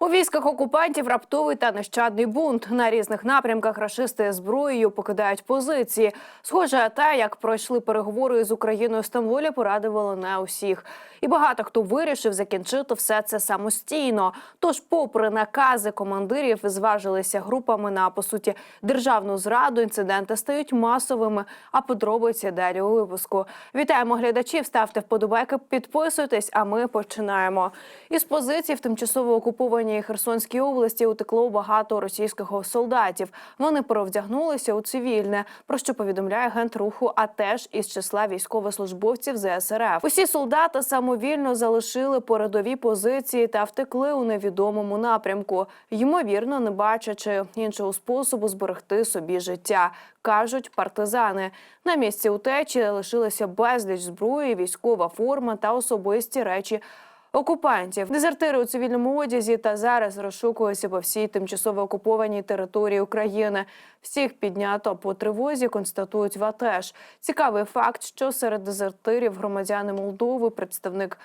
У військах окупантів раптовий та нещадний бунт. На різних напрямках рашисти зброєю покидають позиції. Схоже, те, як пройшли переговори з Україною Стамбулі, порадувало не усіх. І багато хто вирішив закінчити все це самостійно. Тож, попри накази командирів, зважилися групами на по суті державну зраду. Інциденти стають масовими. А подробиці далі у випуску. Вітаємо глядачів. Ставте вподобайки, підписуйтесь. А ми починаємо. Із позицій в тимчасово окупованій Херсонській області утекло багато російських солдатів. Вони перевдягнулися у цивільне, про що повідомляє агент руху, а теж із числа військовослужбовців ЗСРФ. Усі солдати самовільно залишили передові позиції та втекли у невідомому напрямку, ймовірно, не бачачи іншого способу зберегти собі життя. Кажуть партизани на місці утечі лишилося безліч зброї, військова форма та особисті речі окупантів. Дезертири у цивільному одязі та зараз розшукуються по всій тимчасово окупованій території України. Всіх піднято по тривозі. Констатують ВАТЕШ. Цікавий факт, що серед дезертирів громадяни Молдови, представник.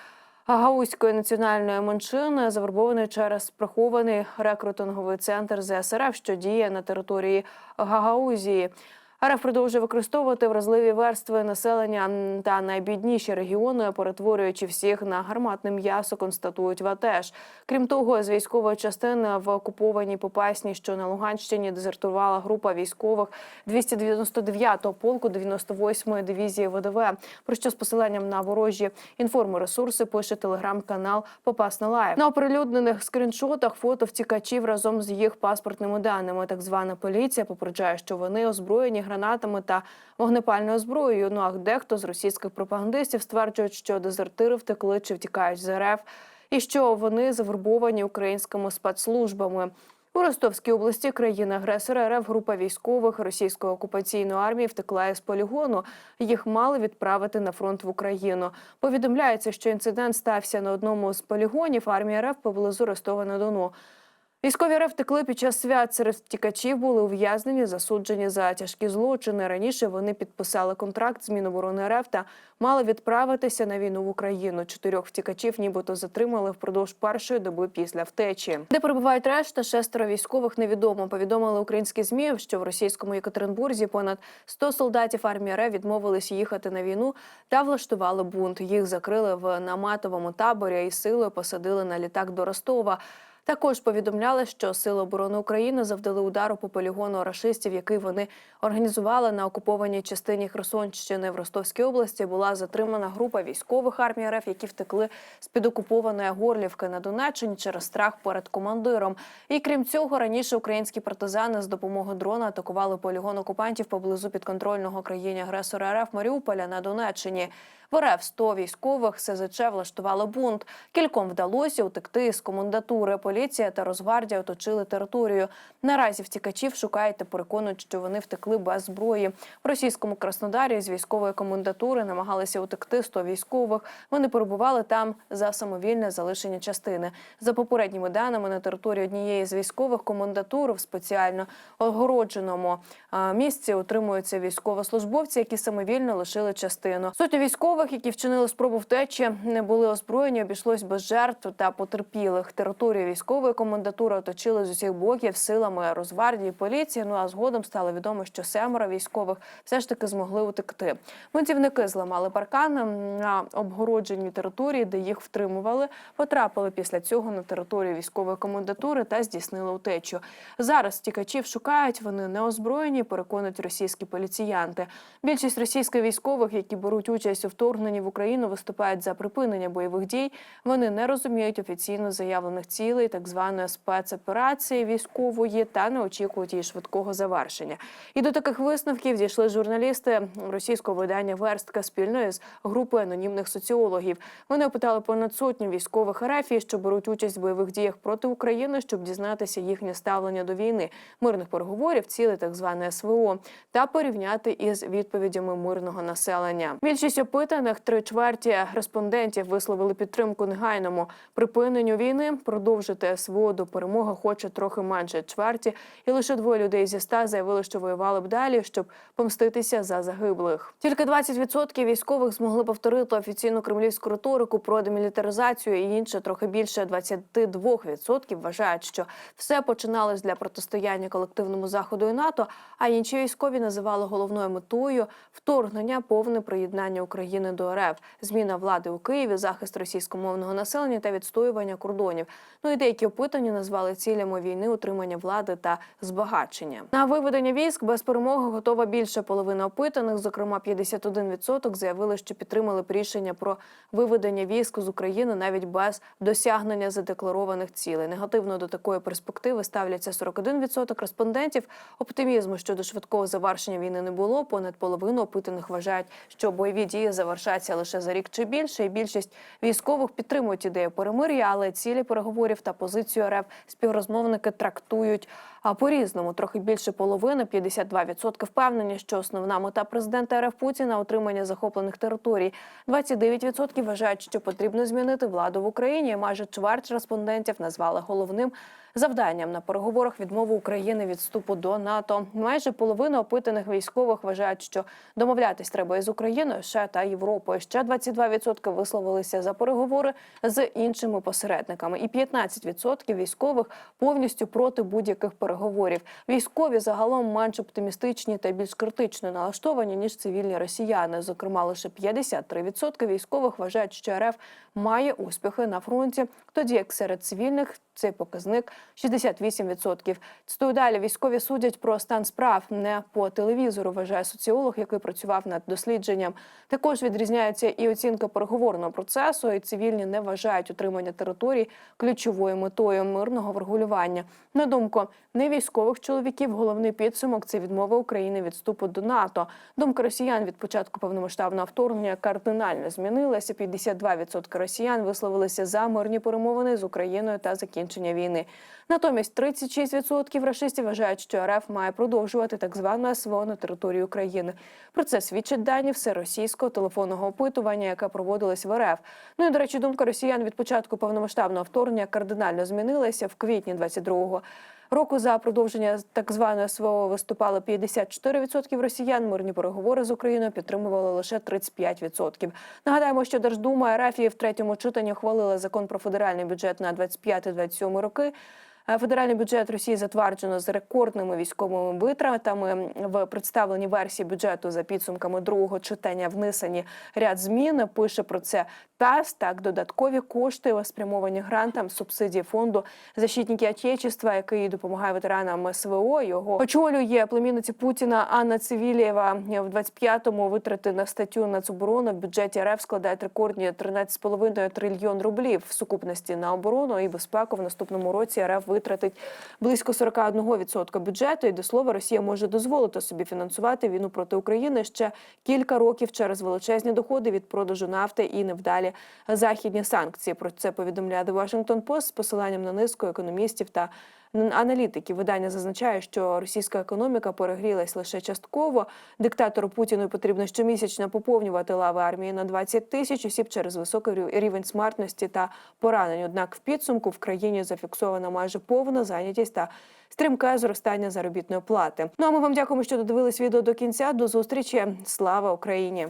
Гагаузької національної меншини завербований через прихований рекрутинговий центр ЗСРФ, що діє на території Гагаузії. РФ продовжує використовувати вразливі верстви населення та найбідніші регіони, перетворюючи всіх на гарматне м'ясо, констатують ВАТЕШ. Крім того, з військової частини в окупованій Попасній, що на Луганщині, дезертувала група військових 299-го полку 98-ї дивізії ВДВ. Про що з посиланням на ворожі інформоресурси пише телеграм-канал Попасна Лайв. На оприлюднених скріншотах фото втікачів разом з їх паспортними даними. Так звана поліція попереджає, що вони озброєні гранатами та вогнепальною зброєю. Ну а дехто з російських пропагандистів стверджують, що дезертири втекли чи втікають з РФ, і що вони завербовані українськими спецслужбами. У Ростовській області країни-агресора РФ група військових російської окупаційної армії втекла із полігону. Їх мали відправити на фронт в Україну. Повідомляється, що інцидент стався на одному з полігонів армії РФ поблизу Ростова на Дону. Військові РФ втекли під час свят. Серед втікачів були ув'язнені, засуджені за тяжкі злочини. Раніше вони підписали контракт з Міноборони РФ та мали відправитися на війну в Україну. Чотирьох втікачів, нібито затримали впродовж першої доби після втечі. Де перебувають решта, шестеро військових невідомо. Повідомили українські змі, що в російському Єкатеринбурзі понад 100 солдатів армії РФ відмовились їхати на війну та влаштували бунт. Їх закрили в наматовому таборі і силою посадили на літак до Ростова. Також повідомляли, що Сили оборони України завдали удару по полігону рашистів, який вони організували на окупованій частині Херсонщини в Ростовській області. Була затримана група військових армій РФ, які втекли з під окупованої Горлівки на Донеччині через страх перед командиром. І крім цього, раніше українські партизани з допомогою дрона атакували полігон окупантів поблизу підконтрольного країні агресора РФ Маріуполя на Донеччині. В РФ 100 військових СЗЧ влаштували бунт. Кільком вдалося утекти з комендатури. Поліція та Росгвардія оточили територію. Наразі втікачів шукають та переконують, що вони втекли без зброї. В російському Краснодарі з військової комендатури намагалися утекти 100 військових. Вони перебували там за самовільне залишення частини. За попередніми даними на території однієї з військових комендатур в спеціально огородженому місці утримуються військовослужбовці, які самовільно лишили частину. Сотні військових, які вчинили спробу втечі, не були озброєні, обійшлось без жертв та потерпілих. Територію військової комендатури оточили з усіх боків силами Росгвардії, поліції. Ну а згодом стало відомо, що семеро військових все ж таки змогли утекти. Бунтівники зламали паркан на обгородженій території, де їх втримували. Потрапили після цього на територію військової комендатури та здійснили утечу. Зараз тікачів шукають. Вони не озброєні, переконують російські поліціянти. Більшість російських військових, які беруть участь у вторгненні в Україну, виступають за припинення бойових дій. Вони не розуміють офіційно заявлених цілей так званої спецоперації військової та не очікують її швидкого завершення. І до таких висновків дійшли журналісти російського видання Верстка спільно з групою анонімних соціологів. Вони опитали понад сотню військових РФ, що беруть участь в бойових діях проти України, щоб дізнатися їхнє ставлення до війни, мирних переговорів, цілей так зване СВО та порівняти із відповідями мирного населення. Більшість опитаних три чверті респондентів висловили підтримку негайному припиненню війни, продовжити наблизити СВО до перемоги хоче трохи менше чверті, і лише двоє людей зі ста заявили, що воювали б далі, щоб помститися за загиблих. Тільки 20% військових змогли повторити офіційну кремлівську риторику про демілітаризацію, і інше трохи більше 22% вважають, що все починалось для протистояння колективному заходу і НАТО. А інші військові називали головною метою вторгнення, повне приєднання України до РФ, зміна влади у Києві, захист російськомовного населення та відстоювання кордонів. Ну і деякі опитані назвали цілями війни утримання влади та збагачення. На виведення військ без перемоги готова більше половини опитаних. Зокрема, 51% заявили, що підтримали б рішення про виведення військ з України навіть без досягнення задекларованих цілей. Негативно до такої перспективи ставляться 41% респондентів. Оптимізму щодо швидкого завершення війни не було. Понад половину опитаних вважають, що бойові дії завершаться лише за рік чи більше. І більшість військових підтримують ідею перемир'я, але цілі переговорів та позицію РФ. Співрозмовники трактують а по-різному. Трохи більше половини, 52% впевнені, що основна мета президента РФ Путіна отримання захоплених територій. 29% вважають, що потрібно змінити владу в Україні. Майже чверть респондентів назвали головним завданням на переговорах відмову України від вступу до НАТО. Майже половина опитаних військових вважають, що домовлятись треба із Україною, США та Європою. Ще 22% висловилися за переговори з іншими посередниками, і 15% військових повністю проти будь-яких переговорів. Військові загалом менш оптимістичні та більш критично налаштовані ніж цивільні росіяни. Зокрема, лише 53% військових вважають, що РФ має успіхи на фронті, тоді як серед цивільних цей показник 68%. Цитую далі. Військові судять про стан справ не по телевізору. Вважає соціолог, який працював над дослідженням. Також відрізняється і оцінка переговорного процесу. І цивільні не вважають утримання територій ключовою метою мирного врегулювання. На думку невійськових чоловіків, головний підсумок це відмова України від вступу до НАТО. Думка росіян від початку повномасштабного вторгнення кардинально змінилася. 52% росіян висловилися за мирні перемовини з Україною та закінчення війни. Натомість 36% рашистів вважають, що РФ має продовжувати так зване СВО на території України. Про це свідчать дані всеросійського телефонного опитування, яке проводилось в РФ. Ну і до речі, думка росіян від початку повномасштабного вторгнення кардинально змінилася в квітні 22-го року. За продовження так званої СВО виступало 54% росіян. Мирні переговори з Україною підтримували лише 35%. Нагадаємо, що Держдума РФ в третьому читанні ухвалила закон про федеральний бюджет на 25-27 роки. Е, Федеральний бюджет Росії затверджено з рекордними військовими витратами. В представленій версії бюджету за підсумками другого читання внесені ряд змін. Пише про це ТАСС. Так, додаткові кошти спрямовані грантам субсидії фонду защитники Отечества, який допомагає ветеранам СВО. Його очолює племінниці Путіна Анна Цивілєва. В 25-му витрати на статтю нацоборони в бюджеті РФ складають рекордні 13,5 трильйон рублів в сукупності на оборону і безпеку в наступному році РФ витратить близько 41% бюджету. І до слова, Росія може дозволити собі фінансувати війну проти України ще кілька років через величезні доходи від продажу нафти і невдалі західні санкції. Про це повідомляє The Washington Post з посиланням на низку економістів та аналітиків. Видання зазначає, що російська економіка перегрілась лише частково. Диктатору Путіну потрібно щомісячно поповнювати лави армії на 20 тисяч осіб через високий рівень смертності та поранень. Однак в підсумку в країні зафіксована майже повна зайнятість та стрімке зростання заробітної плати. Ну а ми вам дякуємо, що додивились відео до кінця. До зустрічі. Слава Україні!